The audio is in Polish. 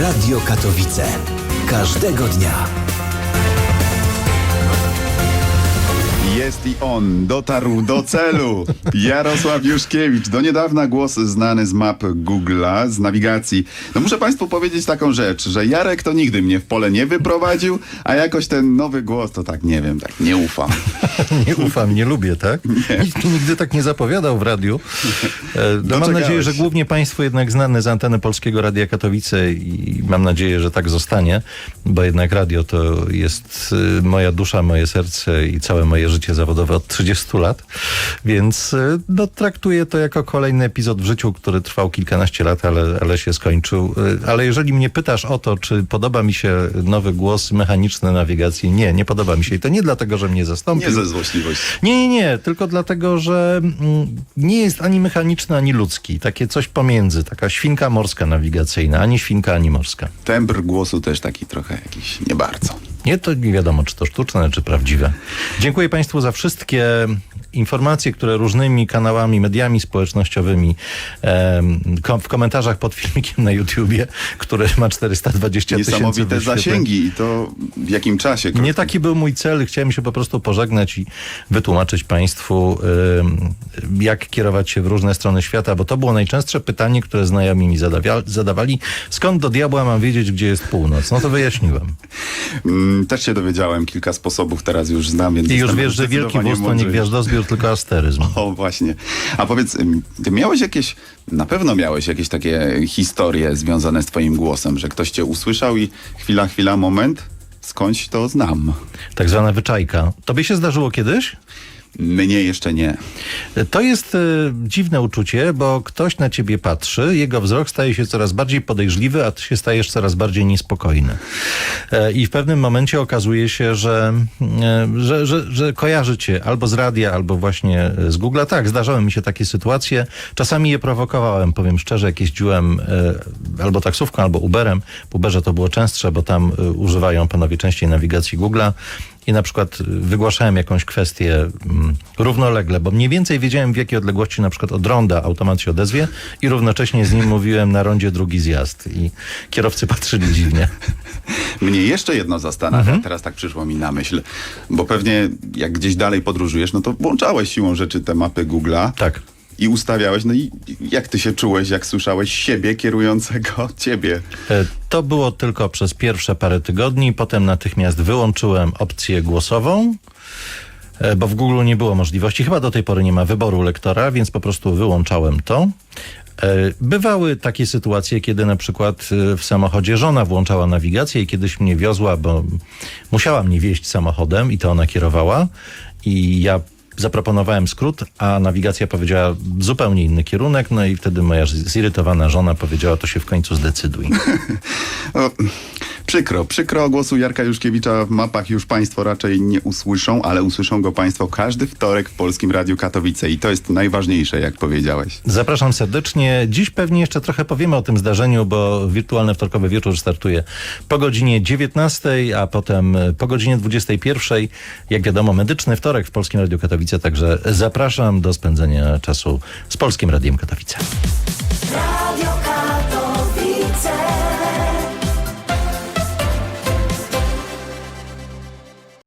Radio Katowice. Każdego dnia. Jest i on, dotarł do celu. Jarosław Juszkiewicz, do niedawna głos znany z map Google'a, z nawigacji. No muszę Państwu powiedzieć taką rzecz, że Jarek to nigdy mnie w pole nie wyprowadził, a jakoś ten nowy głos to tak nie wiem, tak nie ufam. Nie ufam, nie lubię, tak? Nikt mi nigdy tak nie zapowiadał w radiu. E, No mam nadzieję, że głównie Państwu jednak znany z anteny Polskiego Radia Katowice i mam nadzieję, że tak zostanie, bo jednak radio to jest y, moja dusza, moje serce i całe moje życie zawodowe od 30 lat, więc y, no, traktuję to jako kolejny epizod w życiu, który trwał kilkanaście lat, ale, ale się skończył. Y, Ale jeżeli mnie pytasz o to, czy podoba mi się nowy głos mechaniczny nawigacji, nie, nie podoba mi się i to nie dlatego, że mnie zastąpił. Nie ze złośliwości. Nie, nie, nie, tylko dlatego, że mm, nie jest ani mechaniczny, ani ludzki. Takie coś pomiędzy, taka świnka morska nawigacyjna, ani świnka, ani morska. Tembr głosu też taki trochę jakiś nie bardzo. Nie, to nie wiadomo, czy to sztuczne, czy prawdziwe. Dziękuję Państwu za wszystkie informacje, które różnymi kanałami, mediami społecznościowymi w komentarzach pod filmikiem na YouTubie, który ma 420 tysięcy Niesamowite zasięgi i to w jakim czasie? Nie taki był mój cel. Chciałem się po prostu pożegnać i wytłumaczyć Państwu, jak kierować się w różne strony świata, bo to było najczęstsze pytanie, które znajomi mi zadawali. Skąd do diabła mam wiedzieć, gdzie jest północ? No to wyjaśniłem. Mm, Też się dowiedziałem kilka sposobów, teraz już znam, więc I już wiesz, że wielki wóz to nie gwiazdozbiór, tylko asteryzm. O, właśnie. A powiedz, ty miałeś jakieś, na pewno miałeś jakieś takie historie związane z twoim głosem, że ktoś cię usłyszał i chwila, chwila, moment, skądś to znam. Tak zwana wyczajka. Tobie się zdarzyło kiedyś? Mnie jeszcze nie. To jest e, dziwne uczucie, bo ktoś na ciebie patrzy, jego wzrok staje się coraz bardziej podejrzliwy, a ty się stajesz coraz bardziej niespokojny. E, I w pewnym momencie okazuje się, że, e, że, że, że kojarzy cię albo z radia, albo właśnie z Google'a. Tak, zdarzały mi się takie sytuacje. Czasami je prowokowałem, powiem szczerze, jak jeździłem albo taksówką, albo Uberem. W Uberze to było częstsze, bo tam używają panowie częściej nawigacji Google'a i na przykład wygłaszałem jakąś kwestię mm, równolegle, bo mniej więcej wiedziałem w jakiej odległości na przykład od ronda automat się odezwie i równocześnie z nim mówiłem na rondzie drugi zjazd i kierowcy patrzyli dziwnie. Mnie jeszcze jedno zastanawia, Mhm. teraz tak przyszło mi na myśl, bo pewnie jak gdzieś dalej podróżujesz, no to włączałeś siłą rzeczy te mapy Google'a Tak. I ustawiałeś, no i jak ty się czułeś, jak słyszałeś siebie kierującego ciebie? E, To było tylko przez pierwsze parę tygodni, potem natychmiast wyłączyłem opcję głosową, e, bo w Google nie było możliwości, chyba do tej pory nie ma wyboru lektora, więc po prostu wyłączałem to. E, Bywały takie sytuacje, kiedy na przykład w samochodzie żona włączała nawigację i kiedyś mnie wiozła, bo musiała mnie wieźć samochodem i to ona kierowała i ja zaproponowałem skrót, a nawigacja powiedziała zupełnie inny kierunek, no i wtedy moja zirytowana żona powiedziała, to się w końcu zdecyduj. Przykro, przykro głosu Jarka Juszkiewicza w mapach już Państwo raczej nie usłyszą, ale usłyszą go Państwo każdy wtorek w Polskim Radiu Katowice i to jest najważniejsze, jak powiedziałeś. Zapraszam serdecznie. Dziś pewnie jeszcze trochę powiemy o tym zdarzeniu, bo wirtualny wtorkowy wieczór startuje po godzinie 19, a potem po godzinie 21. Jak wiadomo, medyczny wtorek w Polskim Radiu Katowice, także zapraszam do spędzenia czasu z Polskim Radiem Katowice.